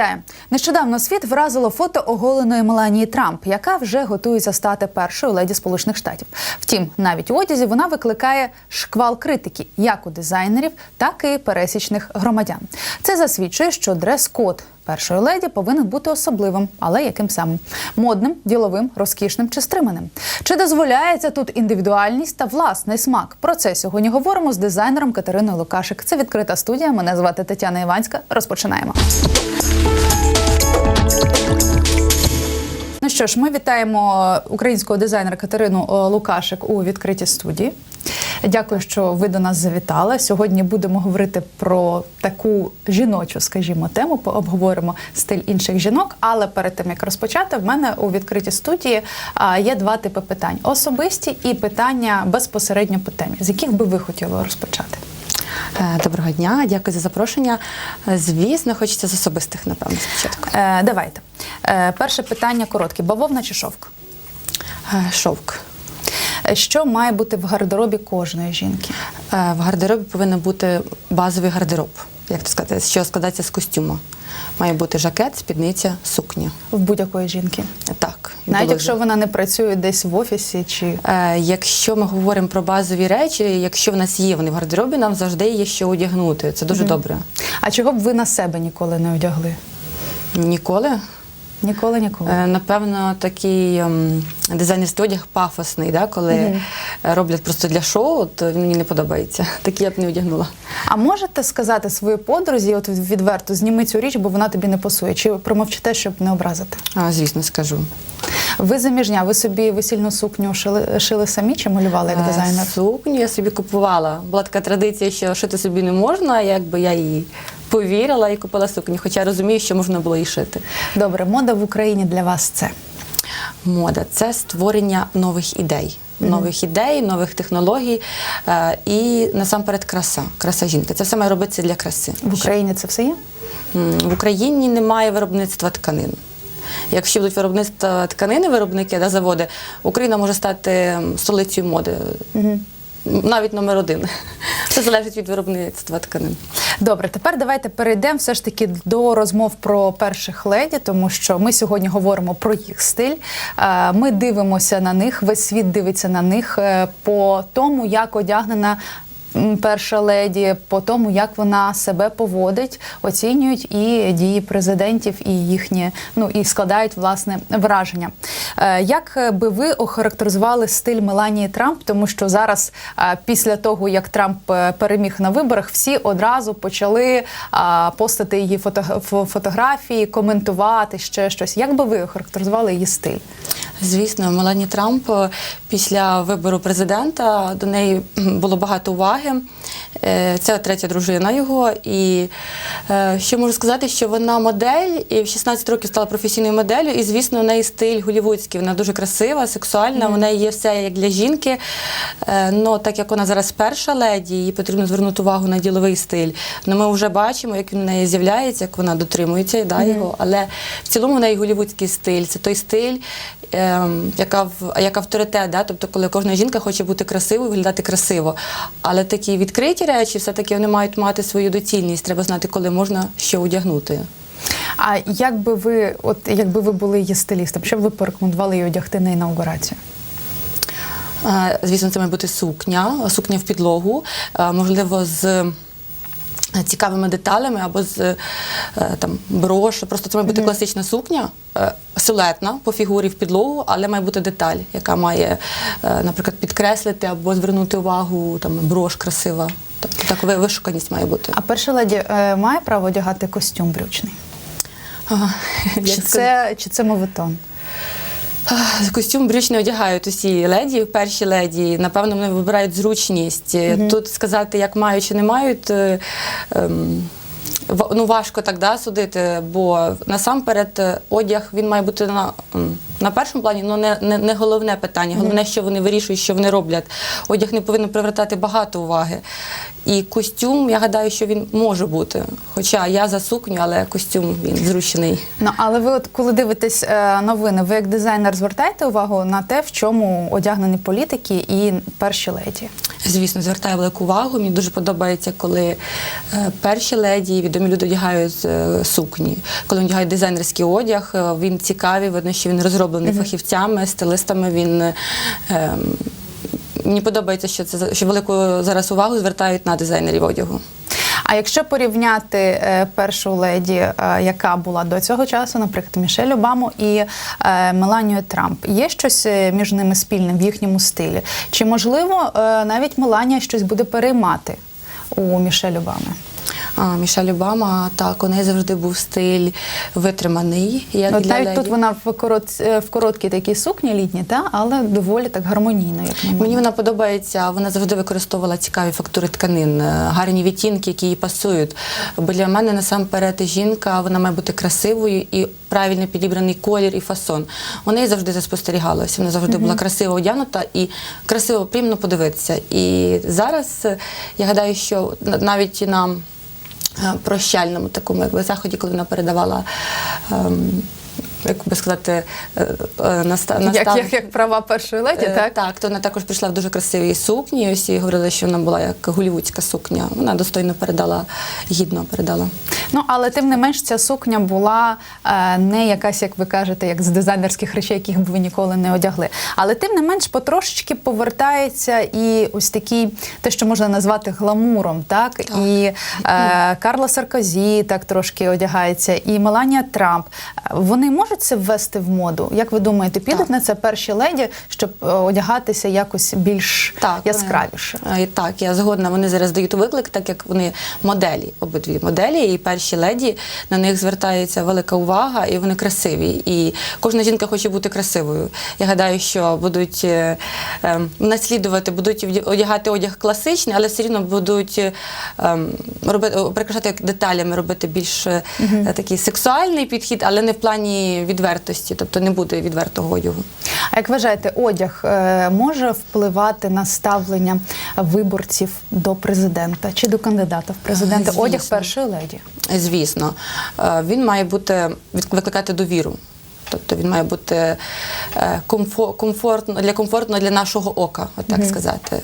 Вітаю! Нещодавно світ вразило фото оголеної Меланії Трамп, яка вже готується стати першою леді Сполучених Штатів. Втім, навіть у одязі вона викликає шквал критики як у дизайнерів, так і пересічних громадян. Це засвідчує, що дрес-код першої леді повинен бути особливим, але яким самим модним, діловим, розкішним чи стриманим. Чи дозволяється тут індивідуальність та власний смак? Про це сьогодні говоримо з дизайнером Катериною Лукашик. Це відкрита студія. Мене звати Тетяна Іванська. Розпочинаємо. Ну що ж, ми вітаємо українського дизайнера Катерину е, Лукашик у відкритій студії. Дякую, що ви до нас завітали. Сьогодні будемо говорити про таку жіночу, скажімо, тему. Обговоримо стиль інших жінок. Але перед тим як розпочати, в мене у відкритій студії є два типи питань: особисті і питання безпосередньо по темі. З яких би ви хотіли розпочати? Е, Доброго дня, дякую за запрошення. Е, Звісно, хочеться з особистих, напевно, спочатку. Е, давайте. Е, перше питання коротке: бавовна чи шовк? Е, Шовк. Е, Що має бути в гардеробі кожної жінки? Е, В гардеробі повинен бути базовий гардероб, як то сказати, що складається з костюму. Має бути жакет, спідниця, сукня. В будь-якої жінки. Так. Навіть якщо вона не працює десь в офісі чи Е, Якщо ми говоримо про базові речі, якщо в нас є вони в гардеробі, нам завжди є що одягнути. Це дуже добре. а чого б ви на себе ніколи не одягли? Ніколи. Ніколи, ніколи. Е, Напевно, такий ем, дизайнерський одяг пафосний, да, коли е, роблять просто для шоу, то він мені не подобається. Такий я б не одягнула. А можете сказати своїй подрузі, от відверто, зніми цю річ, бо вона тобі не пасує, чи промовчите, щоб не образити? А, звісно, скажу. Ви заміжня, ви собі весільну сукню шили, шили самі чи малювали як Е, дизайнер? Сукню я собі купувала. Була така традиція, що шити собі не можна, якби я її повірила і купила сукню, хоча розумію, що можна було і шити. Добре, мода в Україні для вас це. Мода це створення нових ідей. Нових ідей, нових технологій е, і насамперед краса, краса жінки. Це все має робитися для краси. В Україні це все є? В Україні немає виробництва тканин. Якщо будуть виробництва тканини, виробники да, заводи, Україна може стати столицею моди. Навіть номер один. Це залежить від виробництва тканин. Добре, тепер давайте перейдемо все ж таки до розмов про перших леді, тому що ми сьогодні говоримо про їх стиль. Е, Ми дивимося на них, весь світ дивиться на них е, по тому, як одягнена. Перша леді по тому, як вона себе поводить, оцінюють і дії президентів, і їхні ну і складають власне враження. Е, Як би ви охарактеризували стиль Меланії Трамп? Тому що зараз, е, після того як Трамп е, переміг на виборах, всі одразу почали постати її фото, фотографії, коментувати ще щось. Як би ви охарактеризували її стиль? Звісно, Мелані Трамп е, після вибору президента до неї було багато уваги. Е, Це третя дружина його. І е, що можу сказати, що вона модель і в 16 років стала професійною моделлю. І, звісно, у неї стиль голівудський. Вона дуже красива, сексуальна. У неї є все як для жінки. Но так як вона зараз перша леді, їй потрібно звернути увагу на діловий стиль. Ну, ми вже бачимо, як він у неї з'являється, як вона дотримується да, його. Але в цілому у неї голівудський стиль. Це той стиль, яка в як авторитет, да? тобто, коли кожна жінка хоче бути красивою, виглядати красиво. Але такі відкриті речі, все-таки вони мають мати свою доцільність. Треба знати, коли можна що одягнути. А як би ви, от якби ви були її стилістом, що б ви порекомендували її одягти на інаугурацію? Е, Звісно, це має бути сукня, сукня в підлогу, е, можливо, з. Е, Цікавими деталями або з е, там брош. Просто це має бути класична сукня, е, силуетна по фігурі в підлогу, але має бути деталь, яка має, наприклад, підкреслити або звернути увагу там брош красива. Так, так вишуканість має бути. А перша леді має право одягати костюм брючний? Ага. Чи це, чи це моветон? Костюм брюч не одягають усі леді, перші леді. Напевно, вони вибирають зручність. Тут сказати, як мають чи не мають. е, ем, Ну, важко так да, судити, бо насамперед е, одяг він має бути на, на першому плані, але не, не, не головне питання. Головне, що вони вирішують, що вони роблять. Одяг не повинен привертати багато уваги. І костюм, я гадаю, що він може бути. Хоча я за сукню, але костюм він зручний. Ну але ви, от коли дивитесь е, новини, ви як дизайнер звертаєте увагу на те, в чому одягнені політики і перші леді? Звісно, звертаю велику увагу. Мені дуже подобається, коли е, перші леді, відомі люди одягають е, сукні. Коли вони одягають дизайнерський одяг, він цікавий, видно, що він розроблений фахівцями, стилистами. Він е, ем, мені подобається, що це що велику зараз увагу звертають на дизайнерів одягу. А якщо порівняти е, першу леді, е, яка була до цього часу, наприклад, Мішель Обаму і е, Меланію Трамп, є щось між ними спільне в їхньому стилі? Чи можливо е, навіть Меланія щось буде переймати у Мішель Обами? Мішель Обама, так, у неї завжди був стиль витриманий. Як От для навіть леді. тут вона в корот е, в короткій такій сукні літній, та але доволі так гармонійно, як. Мені вона подобається, вона завжди використовувала цікаві фактури тканин, е, гарні відтінки, які їй пасують. Бо для мене насамперед жінка вона має бути красивою і правильно підібраний колір і фасон. У неї завжди це спостерігалося. Вона завжди була красиво одягнута і красиво приємно подивитися. І зараз е, я гадаю, що на- навіть на е, прощальному такому якби заході, коли вона передавала. ем, Як би сказати, е, е, як, як, як права першої леді, Е, так? Так, то вона також прийшла в дуже красивій сукні. Усі говорили, що вона була як голівудська сукня. Вона достойно передала, гідно передала. Ну але тим не менш ця сукня була не якась, як ви кажете, як з дизайнерських речей, яких би ви ніколи не одягли. Але тим не менш потрошечки повертається і ось такий, те, що можна назвати гламуром, так, і е, Карла Саркозі так трошки одягається, і Меланія Трамп. Вони можуть це ввести в моду? Як ви думаєте, підуть Так. на це перші леді, щоб е, одягатися якось більш Так, яскравіше? Вони, е, так, я згодна. Вони зараз дають виклик, так як вони моделі, обидві моделі, і перші леді на них звертається велика увага, і вони красиві. І кожна жінка хоче бути красивою. Я гадаю, що будуть е, е, наслідувати, будуть одягати одяг класичний, але все рівно будуть е, ем, робити прикрашати деталями, робити більш е, такий сексуальний підхід, але не в плані відвертості, тобто не буде відвертого одягу. А як вважаєте, одяг е, може впливати на ставлення виборців до президента чи до кандидата в президенти? Звісно. Одяг першої леді. Звісно, Е, він має бути викликати довіру. Тобто він має бути е, комфортно для комфортно для нашого ока, от так сказати.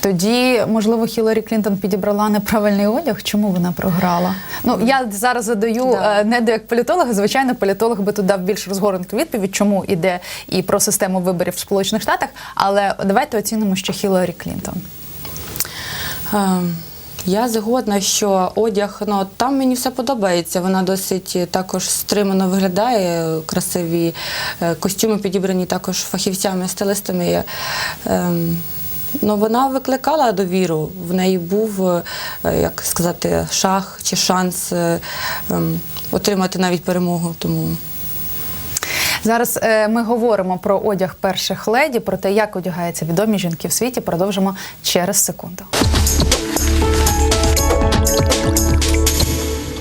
Тоді, можливо, Хіларі Клінтон підібрала неправильний одяг. Чому вона програла? Ну я зараз задаю Да. е, не до як політолога. Звичайно, політолог би тут дав більш розгорнуту відповідь, чому іде і про систему виборів в Сполучених Штатах. Але давайте оцінимо, що Хіларі Клінтон. Е, Я згодна, що одяг, ну там мені все подобається. Вона досить е, також стримано виглядає. Красиві е, костюми підібрані також фахівцями, стилистами. Ну, вона викликала довіру. В неї був, е, як сказати, шах чи шанс е, ем, отримати навіть перемогу. Тому Зараз е, ми говоримо про одяг перших леді, про те, як одягаються відомі жінки в світі. Продовжимо через секунду.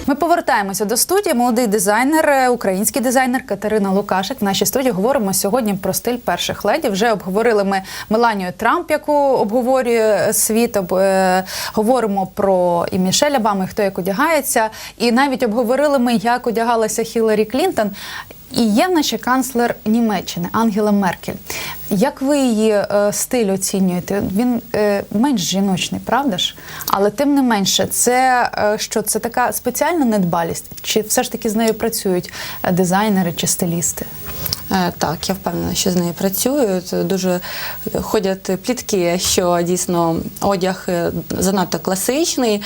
Ми повертаємося до студії. Молодий дизайнер, е, український дизайнер Катерина Лукашик. В нашій студії говоримо сьогодні про стиль перших леді. Вже обговорили ми Меланію Трамп, яку обговорює світ. Об, е, говоримо про і Мішеля Бами, хто як одягається. І навіть обговорили ми, як одягалася Хіларі Клінтон. І є в нашій канцлер Німеччини Ангела Меркель. Як ви її е, стиль оцінюєте? Він е, менш жіночний, правда ж? Але тим не менше, це е, що це така спеціальна недбалість? Чи все ж таки з нею працюють е, дизайнери чи стилісти? Е, Так, я впевнена, що з нею працюють. Дуже ходять плітки, що дійсно одяг е, занадто класичний.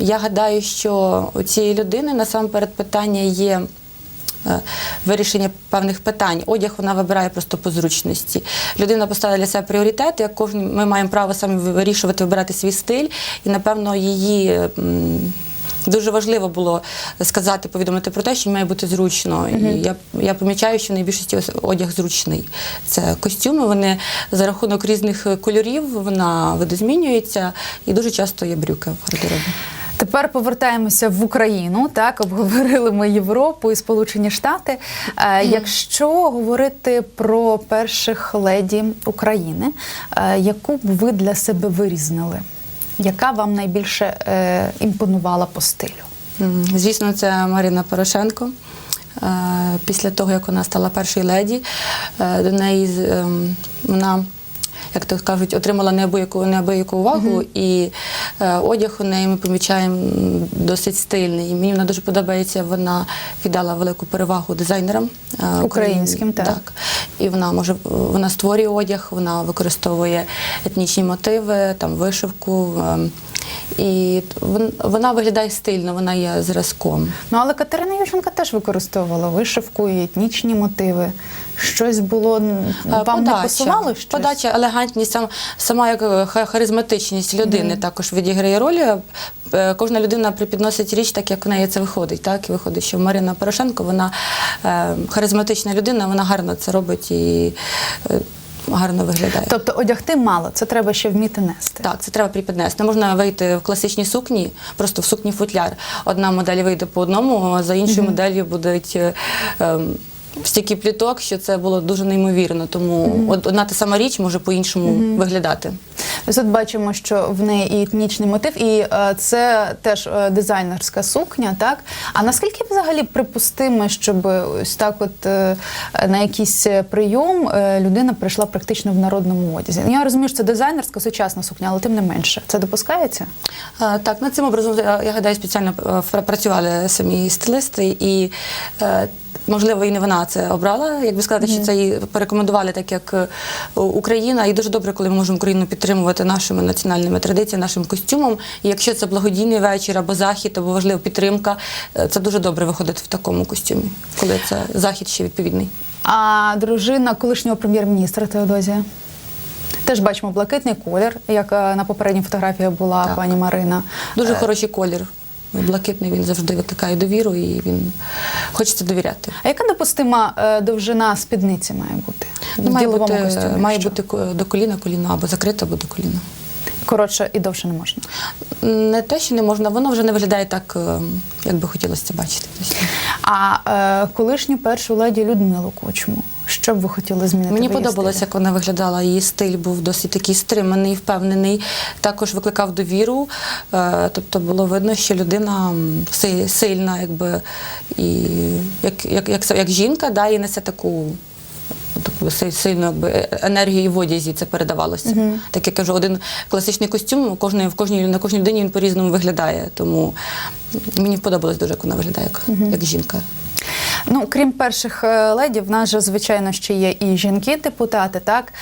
Я гадаю, що у цієї людини насамперед питання є. Е, Вирішення певних питань. Одяг вона вибирає просто по зручності. Людина поставила для себе пріоритет, як кожен ми маємо право самі вирішувати, вибирати свій стиль, і напевно її. Дуже важливо було сказати, повідомити про те, що має бути зручно. І я, я помічаю, що в найбільшості одяг зручний. Це костюми, вони за рахунок різних кольорів вона видозмінюється, і дуже часто є брюки в гардеробі. Тепер повертаємося в Україну. Так обговорили ми Європу і Сполучені Штати. Е, якщо говорити про перших леді України, е, яку б ви для себе вирізнили? яка вам найбільше е, імпонувала по стилю? Звісно, це Марина Порошенко. Після того, як вона стала першою леді, до неї ем, вона, як то кажуть, отримала неабияку, неабияку увагу, і е, одяг у неї ми помічаємо досить стильний. І мені вона дуже подобається. Вона віддала велику перевагу дизайнерам е, Українським, так. так. І вона може вона створює одяг, вона використовує етнічні мотиви, там вишивку. ем, І вона виглядає стильно, вона є зразком. Ну але Катерина Ющенка теж використовувала вишивку і етнічні мотиви. Щось було Е, вам не пасувало щось? подача, елегантність, сам, сама як е, ха- харизматичність людини також відіграє роль. Е, Кожна людина припідносить річ так, як в неї це виходить. Так? І виходить, що Марина Порошенко вона харизматична людина, вона гарно це робить і гарно виглядає. Тобто одягти мало, це треба ще вміти нести. Так, це треба припіднести. Не можна вийти в класичній сукні, просто в сукні футляр. Одна модель вийде по одному, а за іншою моделлю будуть. е, ем, Стільки пліток, що це було дуже неймовірно, тому од- одна та сама річ може по-іншому виглядати. Ось Тут бачимо, що в неї і етнічний мотив, і е, це теж е, дизайнерська сукня, так? А наскільки взагалі припустимо, щоб ось так, от е, на якийсь е, прийом е, людина прийшла практично в народному одязі? Я розумію, що це дизайнерська сучасна сукня, але тим не менше. Це допускається? Е, Так, над цим образом я я гадаю, спеціально е, працювали самі стилисти, і е, можливо і не вона це обрала. Як би сказати, що це їй порекомендували, так як е, Україна, і дуже добре, коли ми можемо Україну підтримувати нашими національними традиціями, нашим костюмом. І якщо це благодійний вечір або захід, або важлива підтримка, е, це дуже добре виходити в такому костюмі, коли це захід ще відповідний. А дружина колишнього прем'єр-міністра Теодозія? Теж бачимо блакитний колір, як е, на попередній фотографії була Так. пані Марина. Дуже хороший колір. Блакитний він завжди викликає довіру, і він хочеться довіряти. А яка допустима е, довжина спідниці має бути? Ну, має бути, костюмі, має бути до коліна, коліна або закрито, або до коліна. коротше і довше не можна. Не те, що не можна, воно вже не виглядає так, е, як би хотілося бачити. А е, колишню першу леді Людмилу Кочму. Що б ви хотіли змінити? Мені подобалося, як вона виглядала. Її стиль був досить такий стриманий, впевнений. Також викликав довіру. Е, Тобто було видно, що людина сильна, якби і як, як, як, як жінка, да, і несе таку. Таку си- сильну е- енергію в одязі це передавалося. Так я кажу, один класичний костюм кожної, в кожній, на кожній людині він по-різному виглядає. Тому мені подобалось дуже, як вона виглядає, як, як жінка. Ну, крім перших е, леді, в нас же звичайно ще є і жінки-депутати. Так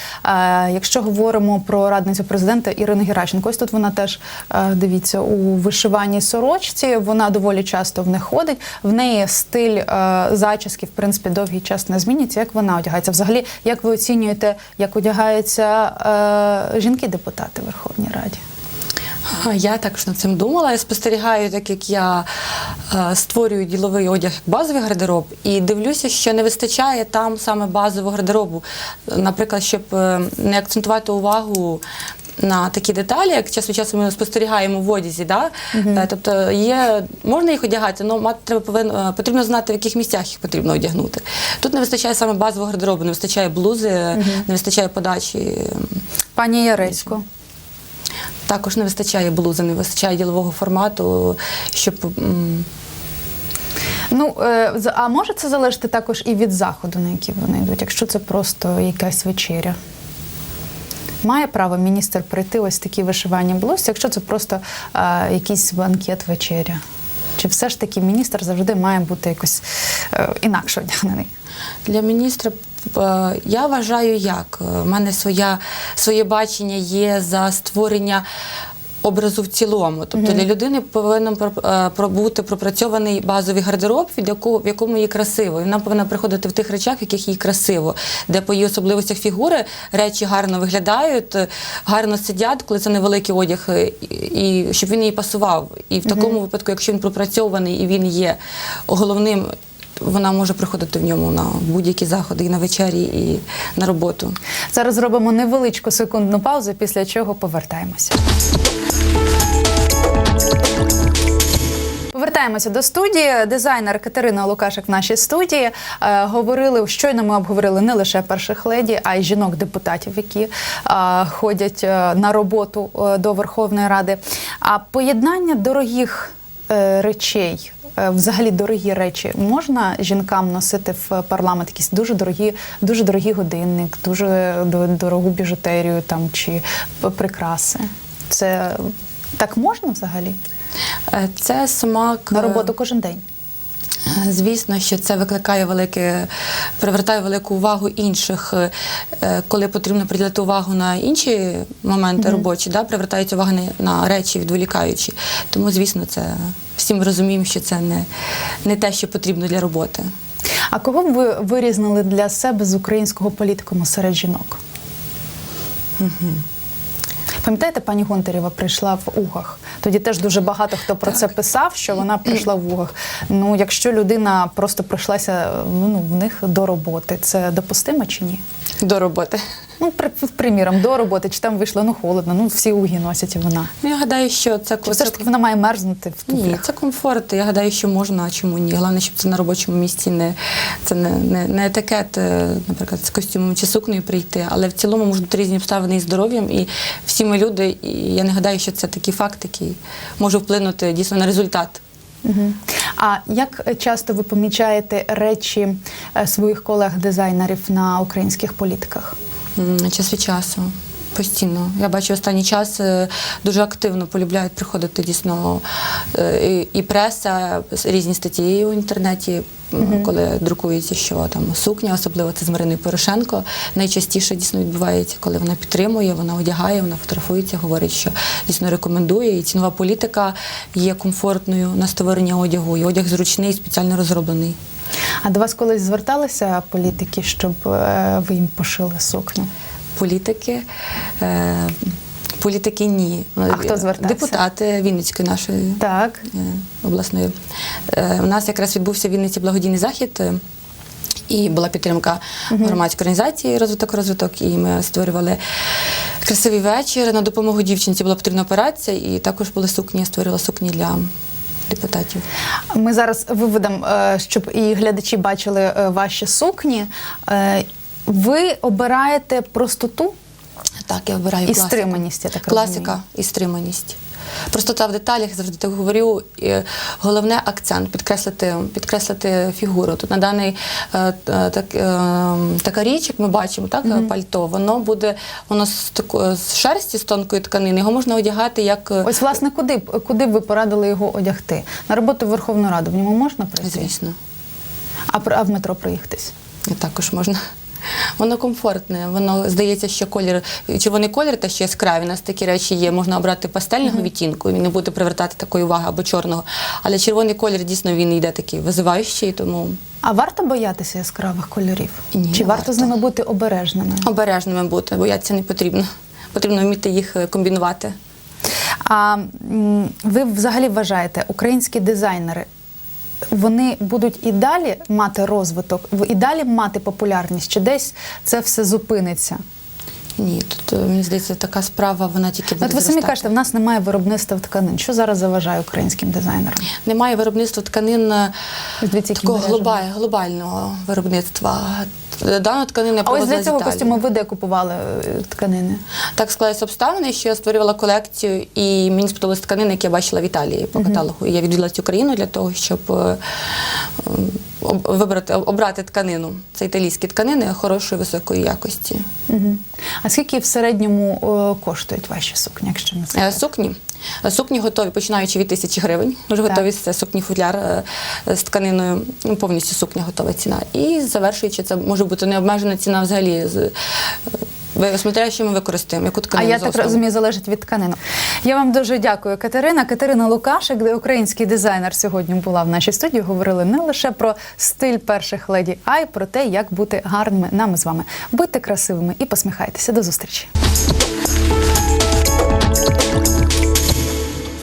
якщо говоримо про радницю президента Ірину Геращенко, ось тут вона теж е, дивіться у вишиваній сорочці. Вона доволі часто в них ходить. В неї стиль е, зачіски, в принципі, довгий час не змінюється. Як вона одягається? Взагалі, як ви оцінюєте, як одягаються жінки-депутати в Верховній Раді? Я також над цим думала. Я спостерігаю, так як я е, створюю діловий одяг як базовий гардероб, і дивлюся, що не вистачає там саме базового гардеробу. Наприклад, щоб е, не акцентувати увагу. На такі деталі, як час від часу ми спостерігаємо в одязі, да? Е, тобто є, можна їх одягати, але мати треба повинно, потрібно знати, в яких місцях їх потрібно одягнути. Тут не вистачає саме базового гардеробу, не вистачає блузи, не вистачає подачі. Пані Яресько. Також не вистачає блузи, не вистачає ділового формату, щоб Ну е, а може це залежати також і від заходу, на який вони йдуть, якщо це просто якась вечеря. Має право міністр прийти ось такі вишивання блузці, якщо це просто е, якийсь банкет вечеря. Чи все ж таки міністр завжди має бути якось е, інакше одягнений? для міністра я вважаю, як у мене своя, своє бачення є за створення. Образу в цілому, тобто для людини повинен е, бути пропрацьований базовий гардероб, від якого в якому їй красиво. І вона повинна приходити в тих речах, в яких їй красиво, де по її особливостях фігури речі гарно виглядають, е, гарно сидять, коли це невеликий одяг, е, і щоб він їй пасував. І в такому випадку, якщо він пропрацьований і він є головним вона може приходити в ньому на будь-які заходи, і на вечері, і на роботу. Зараз зробимо невеличку секундну паузу, після чого повертаємося. Повертаємося до студії. Дизайнер Катерина Лукашик в нашій студії. Е, говорили щойно. Ми обговорили не лише перших леді, а й жінок-депутатів, які е, ходять е, на роботу е, до Верховної Ради. А поєднання дорогих е, речей. Е, Взагалі дорогі речі можна жінкам носити в парламент якісь дуже дорогі, дуже дорогі годинник, дуже до- дорогу біжутерію там чи прикраси. Це так можна взагалі? Е, Це смак На е, роботу кожен день. Звісно, що це викликає велике, привертає велику увагу інших, е, коли потрібно приділити увагу на інші моменти робочі, да, привертається увага на, речі, відволікаючі. Тому, звісно, це всі ми розуміємо, що це не, не те, що потрібно для роботи. А кого б ви вирізнили для себе з українського політикуму серед жінок? Пам'ятаєте, пані Гонтарєва прийшла в Угах. Тоді теж дуже багато хто про це писав, що вона прийшла в Угах. Ну, якщо людина просто прийшлася ну, в них до роботи, це допустимо чи ні? До роботи. Ну, при, приміром, до роботи, чи там вийшла, ну холодно, ну всі уги носять і вона. Ну, я гадаю, що це, Чи все ж таки вона має мерзнути в Ні, це комфорт. Я гадаю, що можна, а чому ні. Головне, щоб це на робочому місці не це не, не, не етикет, е, наприклад, з костюмом чи сукнею прийти. Але в цілому можуть бути різні обставини із здоров'ям, і всі ми люди. І я не гадаю, що це такий факт, який може вплинути дійсно на результат. А як часто ви помічаєте речі е, своїх колег-дизайнерів на українських політиках? М, Час від часу. Постійно. Я бачу останній час е, дуже активно полюбляють приходити дійсно е, і, преса, різні статті у інтернеті, м, коли друкується, що там сукня, особливо це з Мариною Порошенко. Найчастіше дійсно відбувається, коли вона підтримує, вона одягає, вона фотографується, говорить, що дійсно рекомендує. І цінова політика є комфортною на створення одягу. І одяг зручний, спеціально розроблений. А до вас колись зверталися політики, щоб е, ви їм пошили сукню? Політики. Е, політики ні. А хто звертався? Депутати Вінницької нашої Так. е, обласної. Е, у нас якраз відбувся в Вінниці благодійний захід. е, І була підтримка громадської організації розвиток розвиток, і ми створювали красивий вечір. На допомогу дівчинці була потрібна операція, і також були сукні. Я створила сукні для депутатів. Ми зараз виведемо, е, щоб і глядачі бачили е, ваші сукні. Ви обираєте простоту Так, я вибираю і класику. стриманість, я так Класика розумію. і стриманість. Простота в деталях, завжди так говорю. Головне акцент підкреслити, підкреслити фігуру. Тут на даний е, так, е, така річ, як ми бачимо, так, пальто, воно буде воно з тако- з шерсті, з тонкої тканини. Його можна одягати як е, Ось, власне, куди б куди б ви порадили його одягти? На роботу в Верховну Раду в ньому можна прийти? звісно. А, а в метро проїхатись? Також можна. Воно комфортне, воно здається, що колір, червоний колір та ще яскраві. У нас такі речі є. Можна обрати пастельного відтінку, і він не буде привертати такої уваги або чорного. Але червоний колір дійсно він йде такий визиваючий, тому А варто боятися яскравих кольорів? Ні, Чи варто, варто. з ними бути обережними? обережними бути, боятися не потрібно. Потрібно вміти їх е, комбінувати. А ви взагалі вважаєте, українські дизайнери вони будуть і далі мати розвиток, і далі мати популярність, чи десь це все зупиниться? Ні, тут е, мені здається, така справа, вона тільки буде От ви самі зростати. кажете, в нас немає виробництва тканин. Що зараз заважає українським дизайнерам? Немає виробництва тканин е, такого глобаль, глобального виробництва. Е, Дана тканина А ось для цього костюму ви де купували е, тканини? Так склалися обставини, що я створювала колекцію, і мені сподобалась тканина, які я бачила в Італії по каталогу. І я відвідала цю країну для того, щоб е, вибрати, обрати тканину. Це італійські тканини хорошої високої якості. Угу. А скільки в середньому е, коштують ваші сукні, якщо не Е, секрет? Сукні. Е, Сукні готові, починаючи від тисячі гривень. Вже готові це сукні футляр з тканиною, ну, повністю сукня готова ціна. І завершуючи, це може бути необмежена ціна взагалі. Смотря, що ми використаємо, яку А я так розумію, залежить від тканини. Я вам дуже дякую, Катерина. Катерина Лукашик, український дизайнер, сьогодні була в нашій студії. Говорили не лише про стиль перших леді, а й про те, як бути гарними нами з вами. Будьте красивими і посміхайтеся. До зустрічі.